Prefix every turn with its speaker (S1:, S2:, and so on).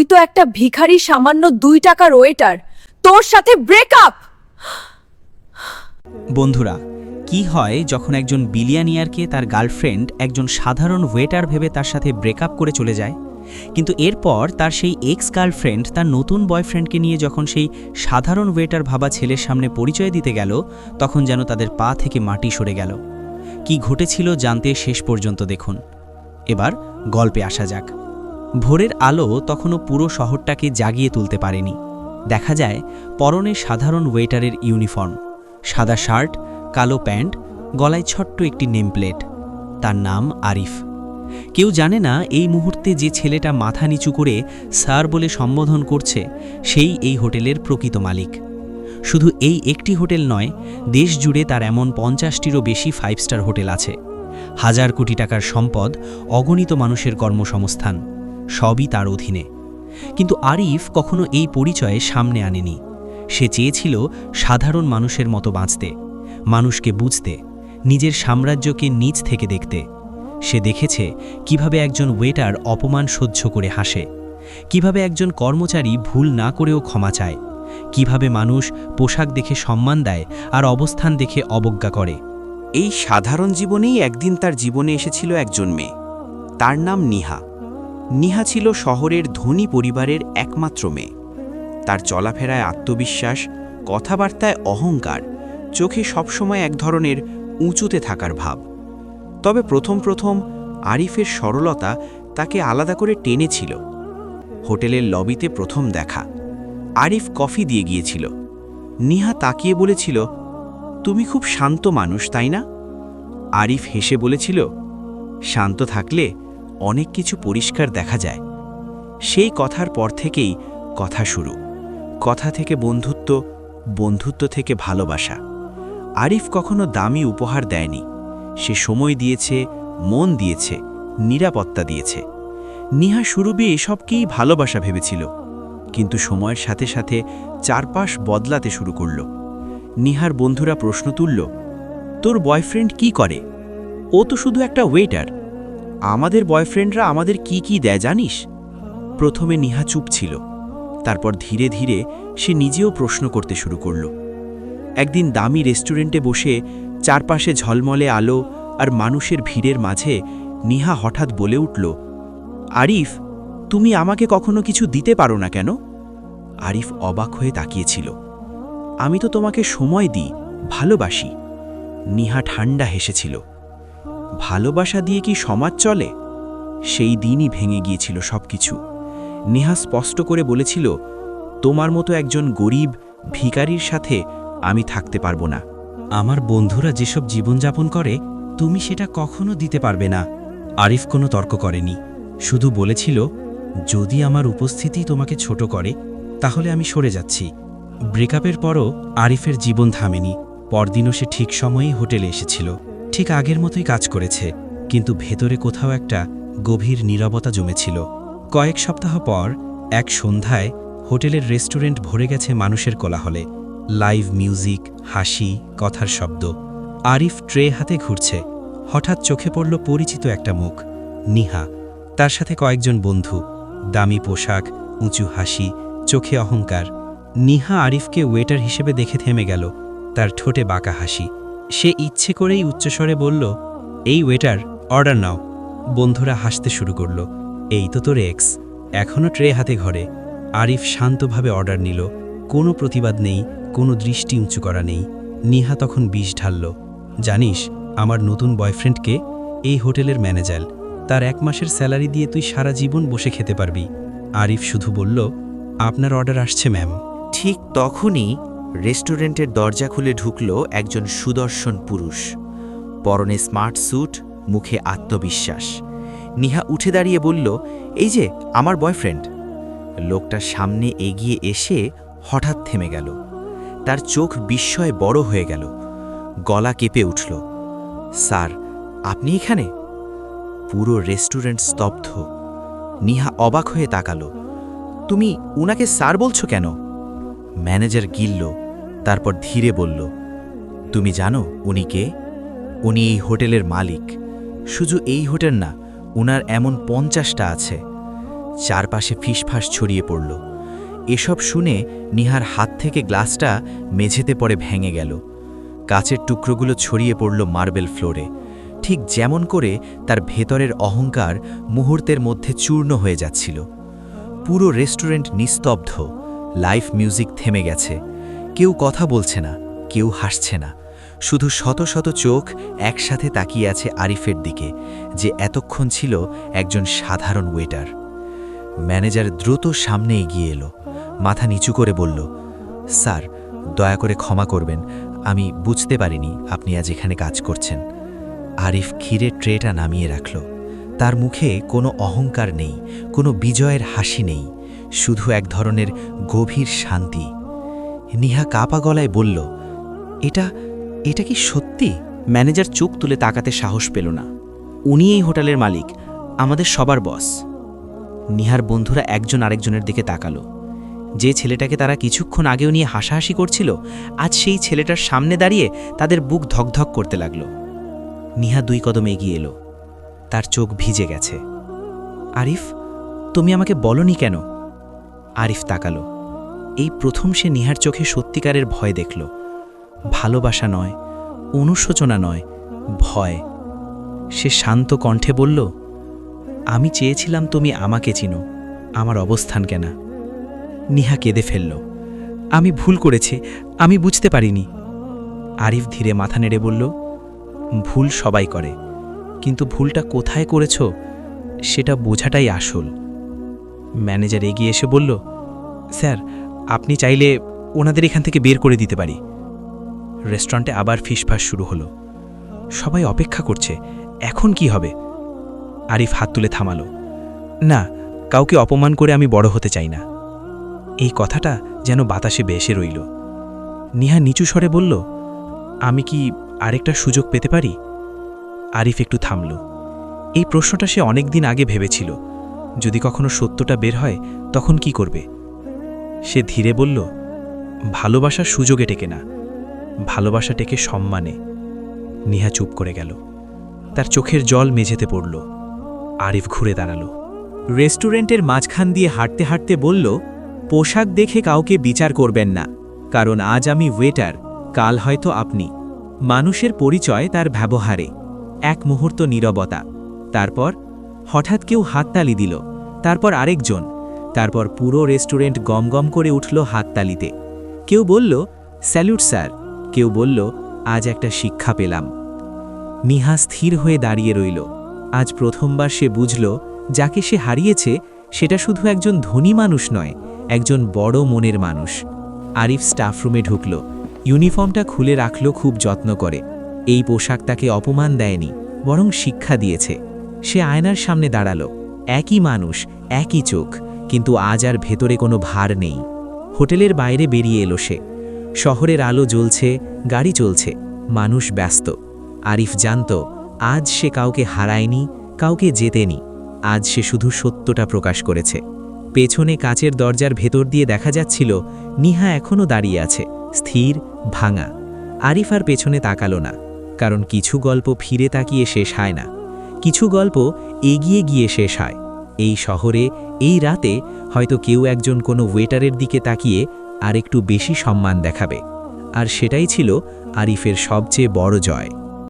S1: তুই তো একটা ভিখারি সামান্য দুই টাকার ওয়েটার তোর সাথে ব্রেকআপ
S2: বন্ধুরা, কি হয় যখন একজন বিলিয়ানিয়ারকে তার গার্লফ্রেন্ড একজন সাধারণ ওয়েটার ভেবে তার সাথে ব্রেকআপ করে চলে যায়? কিন্তু এরপর তার সেই এক্স গার্লফ্রেন্ড তার নতুন বয়ফ্রেন্ডকে নিয়ে যখন সেই সাধারণ ওয়েটার ভাবা ছেলের সামনে পরিচয় দিতে গেল, তখন যেন তাদের পা থেকে মাটি সরে গেল। কি ঘটেছিল জানতে শেষ পর্যন্ত দেখুন। এবার গল্পে আসা যাক। ভোরের আলো তখনও পুরো শহরটাকে জাগিয়ে তুলতে পারেনি। দেখা যায়, পরনে সাধারণ ওয়েটারের ইউনিফর্ম, সাদা শার্ট, কালো প্যান্ট, গলায় ছোট্ট একটি নেমপ্লেট। তার নাম আরিফ। কেউ জানে না এই মুহূর্তে যে ছেলেটা মাথা নিচু করে স্যার বলে সম্বোধন করছে, সেই এই হোটেলের প্রকৃত মালিক। শুধু এই একটি হোটেল নয় দেশ জুড়ে তার এমন পঞ্চাশটিরও বেশি ফাইভ স্টার হোটেল আছে। হাজার কোটি টাকার সম্পদ অগণিত মানুষের কর্মসংস্থান। সবই তার অধীনে। কিন্তু আরিফ কখনো এই পরিচয়ে সামনে আনেনি। সে চেয়েছিল সাধারণ মানুষের মতো বাঁচতে, মানুষকে বুঝতে, নিজের সাম্রাজ্যকে নিচ থেকে দেখতে। সে দেখেছে কীভাবে একজন ওয়েটার অপমান সহ্য করে হাসে, কীভাবে একজন কর্মচারী ভুল না করেও ক্ষমা চায়, কীভাবে মানুষ পোশাক দেখে সম্মান দেয় আর অবস্থান দেখে অবজ্ঞা করে।
S3: এই সাধারণ জীবনেই একদিন তার জীবনে এসেছিল একজন মেয়ে। তার নাম নিহা। নিহা ছিল শহরের ধনী পরিবারের একমাত্র মেয়ে। তার চলাফেরায় আত্মবিশ্বাস, কথাবার্তায় অহংকার, চোখে সবসময় এক ধরনের উঁচুতে থাকার ভাব। তবে প্রথম প্রথম আরিফের সরলতা তাকে আলাদা করে টেনেছিল। হোটেলের লবিতে প্রথম দেখা। আরিফ কফি দিয়ে গিয়েছিল। নিহা তাকিয়ে বলেছিল, তুমি খুব শান্ত মানুষ, তাই না? আরিফ হেসে বলেছিল, শান্ত থাকলে অনেক কিছু পরিষ্কার দেখা যায়। সেই কথার পর থেকেই কথা শুরু। কথা থেকে বন্ধুত্ব বন্ধুত্ব থেকে ভালোবাসা। আরিফ কখনো দামি উপহার দেয়নি। সে সময় দিয়েছে, মন দিয়েছে, নিরাপত্তা দিয়েছে। নিহা সুরভি এসবকেই ভালোবাসা ভেবেছিল। কিন্তু সময়ের সাথে সাথে চারপাশ বদলাতে শুরু করল। নিহার বন্ধুরা প্রশ্ন তুলল, তোর বয়ফ্রেন্ড কি করে? ও তো শুধু একটা ওয়েটার। আমাদের বয়ফ্রেন্ডরা আমাদের কি কি দেয় জানিস? প্রথমে নিহা চুপ ছিল। তারপর ধীরে ধীরে সে নিজেও প্রশ্ন করতে শুরু করল। একদিন দামি রেস্টুরেন্টে বসে চারপাশে ঝলমলে আলো আর মানুষের ভিড়ের মাঝে নিহা হঠাৎ বলে উঠল, আরিফ, তুমি আমাকে কখনো কিছু দিতে পারো না কেন? আরিফ অবাক হয়ে তাকিয়েছিল, আমি তো তোমাকে সময় দিই, ভালোবাসি। নিহা ঠান্ডা হেসেছিল ভালোবাসা দিয়ে কি সমাজ চলে? সেই দিনই ভেঙে গিয়েছিল সবকিছু। নেহা স্পষ্ট করে বলেছিল, তোমার মতো একজন গরিব ভিকারির সাথে আমি থাকতে পারব না।
S2: আমার বন্ধুরা যেসব জীবনযাপন করে, তুমি সেটা কখনো দিতে পারবে না। আরিফ কোনো তর্ক করেনি। শুধু বলেছিল, যদি আমার উপস্থিতি তোমাকে ছোট করে, তাহলে আমি সরে যাচ্ছি। ব্রেকআপের পরও আরিফের জীবন থামেনি। পরদিনও সে ঠিক সময়েই হোটেলে এসেছিল। ঠিক আগের মতোই কাজ করেছে, কিন্তু ভেতরে কোথাও একটা গভীর নীরবতা জমেছিল। কয়েক সপ্তাহ পর, এক সন্ধ্যায়, হোটেলের রেস্টুরেন্ট ভরে গেছে মানুষের কোলাহলে। লাইভ মিউজিক, হাসি, কথার শব্দ। আরিফ ট্রে হাতে ঘুরছে। হঠাৎ চোখে পড়ল পরিচিত একটা মুখ। নিহা, তার সাথে কয়েকজন বন্ধু। দামি পোশাক, উঁচু হাসি, চোখে অহংকার। নিহা আরিফকে ওয়েটার হিসেবে দেখে থেমে গেল। তার ঠোঁটে বাঁকা হাসি। সে ইচ্ছে করেই উচ্চস্বরে বলল, এই ওয়েটার অর্ডার নাও। বন্ধুরা হাসতে শুরু করল, এই তো তোর এক্স এখনও ট্রে হাতে ঘরে। আরিফ শান্তভাবে অর্ডার নিল, কোনো প্রতিবাদ নেই, কোনো দৃষ্টি উঁচু করা নেই। নিহা তখন বিষ ঢালল, জানিস, আমার নতুন বয়ফ্রেন্ডকে এই হোটেলের ম্যানেজার তার এক মাসের স্যালারি দিয়ে তুই সারা জীবন বসে খেতে পারবি। আরিফ শুধু বলল, আপনার অর্ডার আসছে ম্যাম
S3: ঠিক তখনই রেস্টুরেন্টের দরজা খুলে ঢুকল একজন সুদর্শন পুরুষ। পরনে স্মার্ট স্যুট, মুখে আত্মবিশ্বাস। নিহা উঠে দাঁড়িয়ে বলল, এই যে, আমার বয়ফ্রেন্ড। লোকটা সামনে এগিয়ে এসে হঠাৎ থেমে গেল। তার চোখ বিস্ময়ে বড় হয়ে গেল। গলা কেঁপে উঠল। স্যার, আপনি এখানে? পুরো রেস্টুরেন্ট স্তব্ধ। নিহা অবাক হয়ে তাকালো। তুমি উনাকে স্যার বলছো কেন? ম্যানেজার গিলল। তারপর ধীরে বলল, তুমি জানো উনি কে? উনি এই হোটেলের মালিক। শুধু এই হোটেল না, উনার এমন পঞ্চাশটা আছে।
S2: চারপাশে ফিসফাস ছড়িয়ে পড়ল। এসব শুনে নিহার হাত থেকে গ্লাসটা মেঝেতে পড়ে ভেঙে গেল। কাচের টুকরোগুলো ছড়িয়ে পড়ল মার্বেল ফ্লোরে। ঠিক যেমন করে তার ভেতরের অহংকার মুহূর্তের মধ্যে চূর্ণ হয়ে যাচ্ছিল। পুরো রেস্টুরেন্ট নিস্তব্ধ। লাইভ মিউজিক থেমে গেছে। কেউ কথা বলছে না, কেউ হাসছে না। শুধু শত শত চোখ একসাথে তাকিয়ে আছে আরিফের দিকে, যে এতক্ষণ ছিল একজন সাধারণ ওয়েটার ম্যানেজার দ্রুত সামনে এগিয়ে এলো, মাথা নিচু করে বলল, স্যার, দয়া করে ক্ষমা করবেন, আমি বুঝতে পারিনি আপনি আজ এখানে কাজ করছেন। আরিফ ক্ষীরের ট্রেটা নামিয়ে রাখল। তার মুখে কোনো অহংকার নেই, কোনো বিজয়ের হাসি নেই, শুধু এক ধরনের গভীর শান্তি। নিহা কাপা গলায় বলল, এটা এটা কি সত্যি?
S4: ম্যানেজার চোখ তুলে তাকাতে সাহস পেল না। উনি এই হোটেলের মালিক, আমাদের সবার বস। নিহার বন্ধুরা একজন আরেকজনের দিকে তাকালো। যে ছেলেটাকে তারা কিছুক্ষণ আগেও নিয়ে হাসাহাসি করছিল, আজ সেই ছেলেটার সামনে দাঁড়িয়ে তাদের বুক ধকধক করতে লাগল। নিহা দুই কদম এগিয়ে এলো। তার চোখ ভিজে গেছে। আরিফ, তুমি আমাকে বলনি কেন? আরিফ তাকালো। এই প্রথম সে নিহার চোখে সত্যিকারের ভয় দেখল। ভালোবাসা নয়, অনুশোচনা নয়, ভয়। সে শান্ত কণ্ঠে বলল, আমি চেয়েছিলাম তুমি আমাকে চিনো, আমার অবস্থান কেনা। নিহা কেঁদে ফেলল, আমি ভুল করেছি, আমি বুঝতে পারিনি। আরিফ ধীরে মাথা নেড়ে বলল, ভুল সবাই করে, কিন্তু ভুলটা কোথায় করেছ, সেটা বোঝাটাই আসল। ম্যানেজার এগিয়ে এসে বলল, স্যার আপনি চাইলে ওনাদের এখান থেকে বের করে দিতে পারি। রেস্টুরেন্টে আবার ফিসফাস শুরু হলো। সবাই অপেক্ষা করছে, এখন কি হবে? আরিফ হাত তুলে থামালো। না, কাউকে অপমান করে আমি বড় হতে চাই না। এই কথাটা যেন বাতাসে বেসে রইল। নিহা নিচু স্বরে বলল, আমি কি আরেকটা সুযোগ পেতে পারি? আরিফ একটু থামল। এই প্রশ্নটা সে অনেক দিন আগে ভেবেছিল। যদি কখনো সত্যটা বের হয়, তখন কি করবে? সে ধীরে বলল, ভালোবাসার সুযোগে টেকে না। ভালোবাসা টেকে সম্মানে। নিহা চুপ করে গেল। তার চোখের জল মেঝেতে পড়ল। আরিফ ঘুরে দাঁড়াল।
S2: রেস্টুরেন্টের মাঝখান দিয়ে হাঁটতে হাঁটতে বলল, পোশাক দেখে কাউকে বিচার করবেন না, কারণ আজ আমি ওয়েটার, কাল হয়তো আপনি। মানুষের পরিচয় তার ব্যবহারে, এক মুহূর্ত নীরবতা। তারপর হঠাৎ কেউ হাততালি দিল। তারপর আরেকজন তারপর পুরো রেস্টুরেন্ট গমগম করে উঠল হাততালিতে। কেউ বলল, স্যালুট স্যার। কেউ বলল, আজ একটা শিক্ষা পেলাম। নিহা স্থির হয়ে দাঁড়িয়ে রইল। আজ প্রথমবার সে বুঝল, যাকে সে হারিয়েছে, সেটা শুধু একজন ধনী মানুষ নয়, একজন বড় মনের মানুষ। আরিফ স্টাফরুমে ঢুকল। ইউনিফর্মটা খুলে রাখল খুব যত্ন করে। এই পোশাক তাকে অপমান দেয়নি, বরং শিক্ষা দিয়েছে। সে আয়নার সামনে দাঁড়াল। একই মানুষ, একই চোখ। কিন্তু আজ আর ভেতরে কোনো ভার নেই। হোটেলের বাইরে বেরিয়ে এলো সে। শহরের আলো জ্বলছে, গাড়ি চলছে, মানুষ ব্যস্ত। আরিফ জানত, আজ সে কাউকে হারায়নি, কাউকে জেতেনি, আজ সে শুধু সত্যটা প্রকাশ করেছে। পেছনে কাচের দরজার ভেতর দিয়ে দেখা যাচ্ছিল, নিহা এখনও দাঁড়িয়ে আছে, স্থির, ভাঙা। আরিফ আর পেছনে তাকালো না, কারণ কিছু গল্প ফিরে তাকিয়ে শেষ হয় না। কিছু গল্প এগিয়ে গিয়ে শেষ হয়। এই শহরে, এই রাতে হয়তো কেউ একজন কোনো ওয়েটারের দিকে তাকিয়ে আর একটু বেশি সম্মান দেখাবে। আর সেটাই ছিল আরিফের সবচেয়ে বড় জয়।